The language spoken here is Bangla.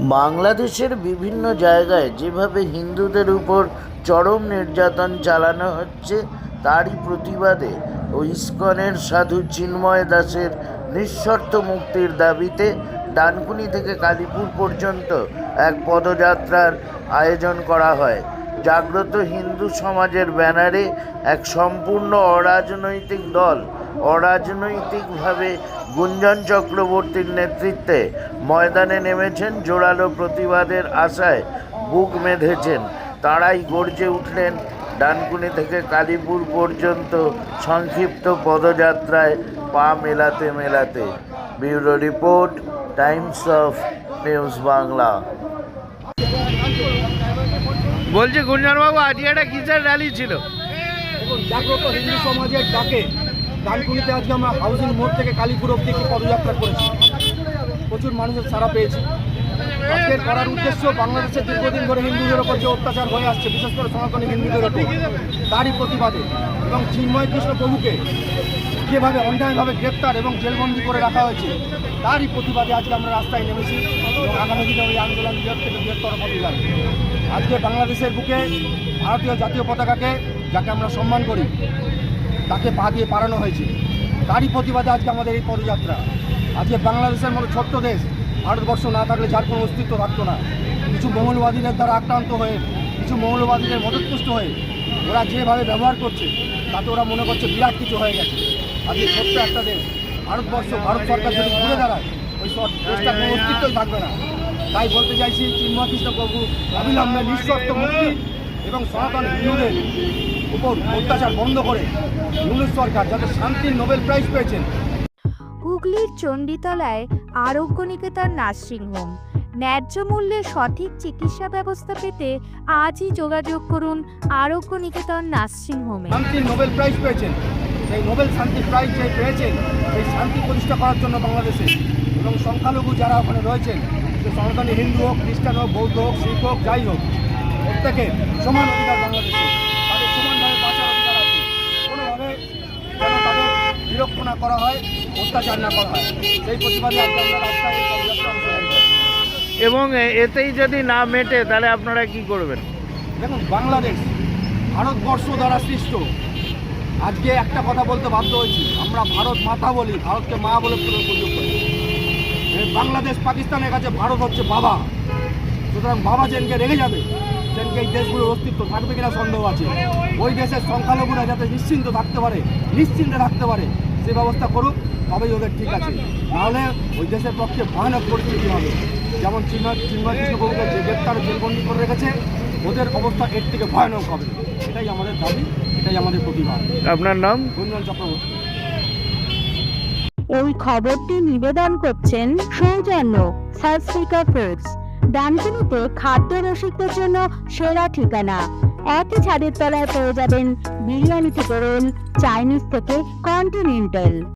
বাংলাদেশের বিভিন্ন জায়গায় যেভাবে হিন্দুদের উপর চরম নির্যাতন চালানো হচ্ছে, তারই প্রতিবাদে ও ইস্কনের সাধু চিন্ময় দাসের নিঃশর্ত মুক্তির দাবিতে ডানকুনি থেকে কালীপুর পর্যন্ত এক পদযাত্রার আয়োজন করা হয়। জাগ্রত হিন্দু সমাজের ব্যানারে এক সম্পূর্ণ অরাজনৈতিক দল অরাজনৈতিকভাবে গুঞ্জন চক্রবর্তীর নেতৃত্বে ময়দানে নেমেছেন জোরালো প্রতিবাদের আশায় বুক বেঁধেছেন। তাঁরাই গর্জে উঠলেন ডানকুনি থেকে কালীপুর পর্যন্ত সংক্ষিপ্ত পদযাত্রায় পা মেলাতে মেলাতে। Bureau report Times of News Bangla. বলছি গুঞ্জনবাবু আজকে একটা কিসের র্যালি ছিল? জাগ্রত হিন্দু সমাজের ডাকে ডানকুনিতে আজকে আমরা হাউজিং মোড় থেকে কালীপুর অব্দি একটি পদযাত্রা করেছি। প্রচুর মানুষের সাড়া পেয়েছি। আজকের করার উদ্দেশ্য বাংলাদেশে দীর্ঘদিন ধরে হিন্দুদের ওপর যে অত্যাচার হয়ে আসছে, বিশেষ করে সনাতনী হিন্দুদের ওপর, তারই প্রতিবাদে। এবং চিন্ময় কৃষ্ণ প্রভুকে যেভাবে অন্যায়ভাবে গ্রেপ্তার এবং জেলবন্দি করে রাখা হয়েছে, তারই প্রতিবাদে আজকে আমরা রাস্তায় নেমেছি এবং আগামী দিনে ওই আন্দোলন বৃহৎ থেকে বৃহত্তর যাবে। আজকে বাংলাদেশের বুকে ভারতীয় জাতীয় পতাকাকে যাকে আমরা সম্মান করি তাকে পা দিয়ে পারানো হয়েছে। তারই প্রতিবাদে আজকে আমাদের এই পদযাত্রা। আজকে বাংলাদেশের মতো ছোট্ট দেশ, ভারতবর্ষ না থাকলে যার কোনো অস্তিত্ব থাকতো না। কিছু মৌলবাদীদের দ্বারা আক্রান্ত হয়ে, কিছু মৌলবাদীদের মদতপুষ্ট হয়ে ওরা যেভাবে ব্যবহার করছে, তাতে ওরা মনে করছে বিরাট কিছু হয়ে গেছে। আজকে ছোট্ট একটা দেশ, ভারতবর্ষ, ভারত সরকার যদি ঘুরে দাঁড়ায়, ওই সব দেশটার কোনো অস্তিত্বই থাকবে না। তাই বলতে চাইছি চিন্ময় কৃষ্ণ প্রভু, অবিলম্বে নিঃশর্ত মুক্তি এবং সনাতন হিন্দুদের উপর অত্যাচার বন্ধ করে ইউনুস সরকার যাতে শান্তির নোবেল প্রাইজ পেয়েছেন। হুগলির চণ্ডীতলায় আরোগ্য নিকেতন নার্সিংহোম ন্যায্য মূল্যে সঠিক চিকিৎসা ব্যবস্থা পেতে আজই যোগাযোগ করুন আরোগ্য নিকেতন নার্সিংহোমে শান্তির নোবেল প্রাইজ পেয়েছেন। সেই নোবেল শান্তি প্রাইজ যে পেয়েছেন সেই শান্তি প্রতিষ্ঠা করার জন্য বাংলাদেশে। এবং সংখ্যালঘু যারা ওখানে রয়েছেন সে সনাতনী হিন্দু হোক খ্রিস্টান হোক বৌদ্ধ হোক শিখ হোক যাই হোক প্রত্যেকের সমান অধিকার বাংলাদেশে। করা হয় অত্যাচার না করা হয়। সেই প্রতিবাদে রাস্তায়। এবং এতেই যদি না মেটে তাহলে আপনারা কি করবেন? দেখুন বাংলাদেশ ভারতবর্ষ দ্বারা সৃষ্ট। আজকে একটা কথা বলতে বাধ্য হয়েছি। আমরা ভারত মাতা বলি ভারতকে মা বলে পুরো প্রয়োগ করি। বাংলাদেশ পাকিস্তানের কাছে ভারত হচ্ছে বাবা। সুতরাং বাবা যেনকে রেগে যাবে সেনকে এই দেশগুলোর অস্তিত্ব থাকবে কিনা সন্দেহ আছে। ওই দেশের সংখ্যালঘুরা যাতে নিশ্চিন্ত থাকতে পারে নিশ্চিন্তে থাকতে পারে সে ব্যবস্থা করুক তবেই ওদের ঠিক আছে। নাহলে ওই দেশের পক্ষে ভয়ানক পরিস্থিতি হবে। যেমন চিন্ময় চিন্ময় কৃষ্ণবাবুকে যে গ্রেপ্তার জেলবন্দি করে রেখেছে ওদের অবস্থা এর থেকে ভয়ানক হবে। এটাই আমাদের দাবি এটাই আমাদের প্রতিবাদ। আপনার নাম? গুঞ্জন চক্রবর্তী। এই খবরটি নিবেদন করছেন সৌজন্য সাবস্টিকা ফুডস ডানকুনিতে খাদ্য রসিকদের জন্য সেরা ঠিকানা। একই ছাদের তলায় পেয়ে যাবেন বিরিয়ানি থেকে রোল চাইনিজ থেকে কন্টিনেন্টাল